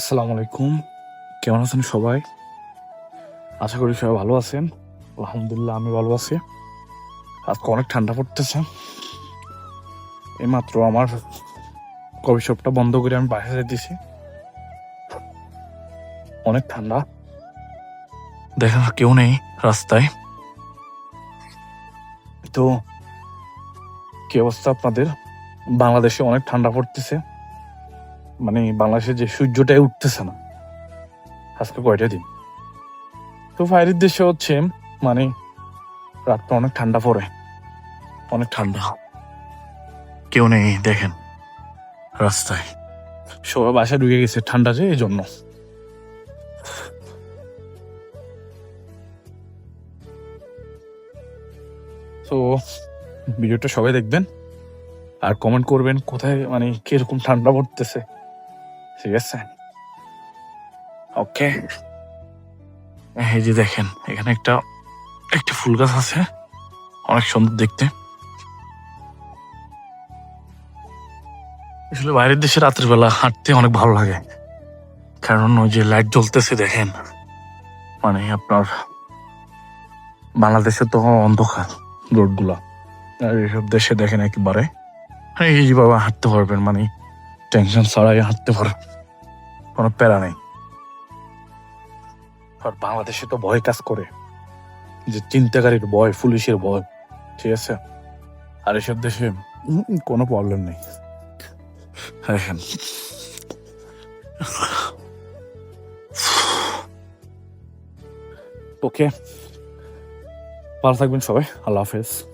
আসসালামু আলাইকুম। কেমন আছেন সবাই? আশা করি সবাই ভালো আছেন। আলহামদুলিল্লাহ, আমি ভালো আছি। আজকে অনেক ঠান্ডা পড়তেছে। এইমাত্র আমার কফি শপটা বন্ধ করে আমি বাইরে যেতেছি অনেক ঠান্ডা। দেখেন কেউ নেই রাস্তায়। তো, কি অবস্থা আপনাদের? বাংলাদেশে অনেক ঠান্ডা পড়তেছে। মানে বাংলাদেশে যে সূর্যটাই উঠতেছে না। আজকে কয়টা দিন? তো বাইরের দেশে হচ্ছে মানে রাতটা অনেক ঠান্ডা পড়ে। অনেক ঠান্ডা। কেউ নেই দেখেন রাস্তায়। সবাই বাসায় ঢুকে গেছে ঠান্ডা যে এই জন্য তো ভিডিওটা সবাই দেখবেন আর কমেন্ট করবেন কোথায় মানে কীরকম ঠান্ডা পড়তেছে। ঠিক আছে? ওকে এই যে দেখেন, এখানে একটা একটা ফুল গাছ আছে। অনেক সুন্দর দেখতে। আসলে বাইরের দেশে রাতের বেলা হাঁটতে অনেক ভালো লাগে। কারণ ওই যে লাইট জ্বলতেছে, দেখেন। মানে আপনার বাংলাদেশে তো অন্ধকার রোডগুলা। আর এইসব দেশে দেখেন একেবারে। বাবা, হাঁটতে পারবেন মানে টেনশন ছাড়াই হাঁটতে পারবেন কোনো প্যারা নেই। আর বাংলাদেশে তো ভয় কাজ করে। যে চিন্তাকারীর ভয়, পুলিশের ভয়, ঠিক আছে? আর এসব দেশে কোনো প্রবলেম নেই। দেখেন ওকে। ভালো থাকবেন সবাই। আল্লাহ হাফেজ।